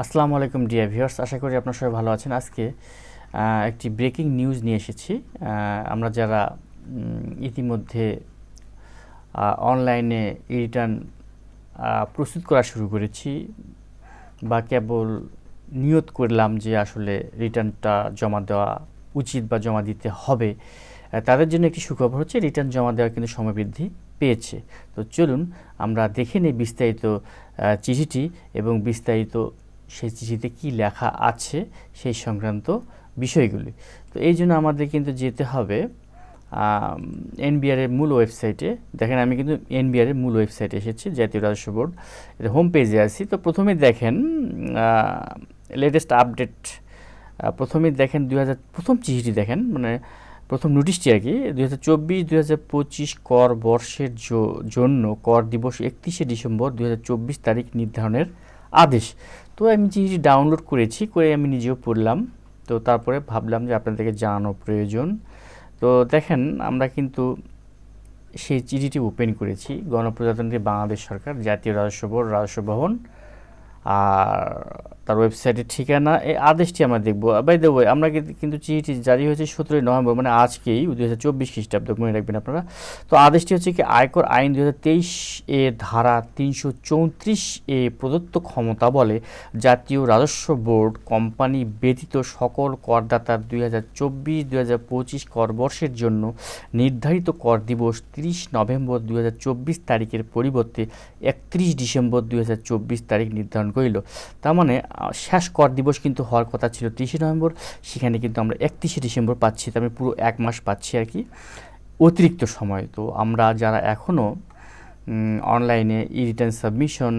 আসসালামু আলাইকুম, dear viewers. আশা করি আপনার সবাই ভালো আছেন। আজকে একটি ব্রেকিং নিউজ নিয়ে এসেছি। আমরা যারা ইতিমধ্যে অনলাইনে রিটার্ন প্রস্তুত করা শুরু করেছি বা কেবল নিয়ত করলাম যে আসলে রিটার্নটা জমা দেওয়া উচিত বা জমা দিতে হবে তাদের জন্য একটি সুখবর হচ্ছে রিটার্ন জমা দেওয়ার কিন্তু সময় বৃদ্ধি পেয়েছে। তো চলুন আমরা দেখে নিই বিস্তারিত চিঠিটি এবং বিস্তারিত সেই চিঠিতে কি লেখা আছে সেই সংক্রান্ত বিষয়গুলি। তো এই জন্য আমাদের কিন্তু যেতে হবে এনবিআর এর মূল ওয়েবসাইটে। দেখেন, আমি কিন্তু এনবিআর এর মূল ওয়েবসাইটে এসেছি, জাতীয় রাজস্ব বোর্ড এটা হোম পেজে আছি। তো প্রথমে দেখেন লেটেস্ট আপডেট প্রথমেই দেখেন দুই হাজার, প্রথম চিঠিটি দেখেন মানে প্রথম নোটিশটি আর কি, দুই হাজার চব্বিশ হাজার পঁচিশ কর বর্ষের জন্য কর দিবস একত্রিশে ডিসেম্বর দুই হাজার চব্বিশ তারিখ নির্ধারণের আদেশ। তো আমি জিনিস ডাউনলোড করেছি, করে আমি নিজেও পড়লাম। তো তারপরে ভাবলাম যে আপনাদেরকে জানানো প্রয়োজন। তো দেখেন, আমরা কিন্তু সেই চিঠিটি ওপেন করেছি, গণপ্রজাতন্ত্রী বাংলাদেশ সরকার, জাতীয় রাজস্ব বোর্ড, রাজস্ব ভবন। আর তার ওয়েবসাইটের ঠিকানা, এই আদেশটি আমরা দেখব। বাই দ্য আমরা কিন্তু- চিঠিটি জারি হয়েছে সতেরোই নভেম্বর মানে আজকেই, দুই হাজার চব্বিশ খ্রিস্টাব্দ, মনে রাখবেন আপনারা। তো আদেশটি হচ্ছে কি, আয়কর আইন দুই হাজার তেইশ এ ধারা তিনশো চৌত্রিশ এ প্রদত্ত ক্ষমতা বলে জাতীয় রাজস্ব বোর্ড কোম্পানি ব্যতীত সকল করদাতার দুই হাজার চব্বিশ দুই হাজার পঁচিশ কর বর্ষের জন্য নির্ধারিত কর দিবস তিরিশ নভেম্বর দুই হাজার চব্বিশ তারিখের পরিবর্তে একত্রিশ ডিসেম্বর দুই হাজার চব্বিশ তারিখ নির্ধারণ করিল। তার মানে শেষ কর দিবস কিন্তু হওয়ার কথা ছিল তিরিশে নভেম্বর। সেখানে কিন্তু আমরা একত্রিশে ডিসেম্বর পাচ্ছি তার পুরো এক মাস পাচ্ছি আর কি। অতিরিক্ত সময়, তো আমরা যারা এখনও অনলাইনে ই রিটার্ন সাবমিশন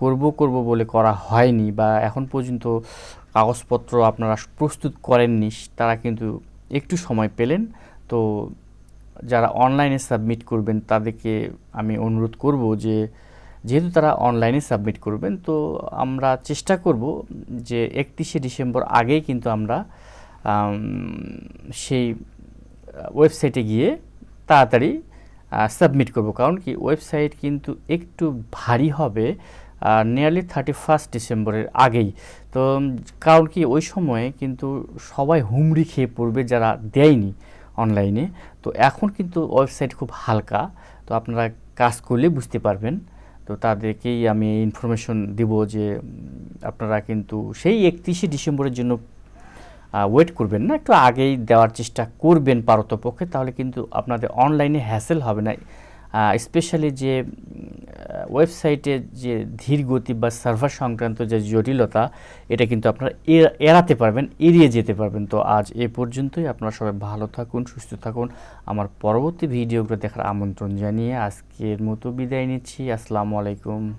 করব করব বলে করা হয়নি বা এখন পর্যন্ত কাগজপত্র আপনারা প্রস্তুত করেননি, তারা কিন্তু একটু সময় পেলেন। তো যারা অনলাইনে সাবমিট করবেন, তাদেরকে আমি অনুরোধ করব যে যেহেতু তারা অনলাইনে সাবমিট করবেন, তো আমরা চেষ্টা করব যে একত্রিশে ডিসেম্বর আগেই কিন্তু আমরা সেই ওয়েবসাইটে গিয়ে তাড়াতাড়ি সাবমিট করব। কারণ কি ওয়েবসাইট কিন্তু একটু ভারী হবে নিয়ারলি থার্টি ফার্স্ট ডিসেম্বরের আগেই। তো, কারণ কি ওই সময়ে কিন্তু সবাই হুমড়ি খেয়ে পড়বে যারা দেয়নি অনলাইনে তো এখন কিন্তু ওয়েবসাইট খুব হালকা, তো আপনারা কাজ করলে বুঝতে পারবেন। তো তাদেরকেই আমি ইনফরমেশন দিব যে আপনারা কিন্তু সেই একত্রিশে ডিসেম্বরের জন্য ওয়েট করবেন না। একটু আগেই দেওয়ার চেষ্টা করবেন পারতপক্ষে, তাহলে কিন্তু আপনাদের অনলাইনে হ্যাসেল হবে না। স্পেশালি যে ওয়েবসাইটে যে ধীর গতি বা সার্ভার সংক্রান্ত যে জটিলতা, এটা কিন্তু আপনারা এড়া- এড়াতে পারবেন, এড়িয়ে যেতে পারবেন। তো আজ এ পর্যন্তই। আপনারা সবাই ভালো থাকুন, সুস্থ থাকুন। আমার পরবর্তী ভিডিওগুলো দেখার আমন্ত্রণ জানিয়ে আজকের মতো বিদায় নিচ্ছি। আসসালামু আলাইকুম।